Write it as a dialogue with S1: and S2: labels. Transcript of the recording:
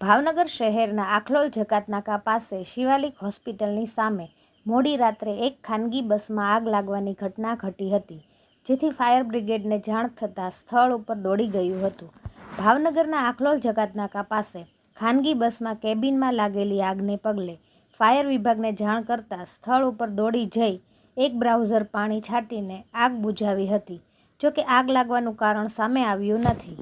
S1: ભાવનગર શહેરના આખલોલ જકાતનાકા પાસે શિવાલિક હોસ્પિટલની સામે મોડી રાત્રે એક ખાનગી બસમાં આગ લાગવાની ઘટના ઘટી હતી, જેથી ફાયર બ્રિગેડને જાણ થતાં સ્થળ ઉપર દોડી ગયું હતું. ભાવનગરના આખલોલ જકાતનાકા પાસે ખાનગી બસમાં કેબિનમાં લાગેલી આગને પગલે ફાયર વિભાગને જાણ કરતાં સ્થળ ઉપર દોડી જઈ એક બ્રાઉઝર પાણી છાંટીને આગ બુઝાવી હતી જોકે આગ લાગવાનું કારણ સામે આવ્યું નથી.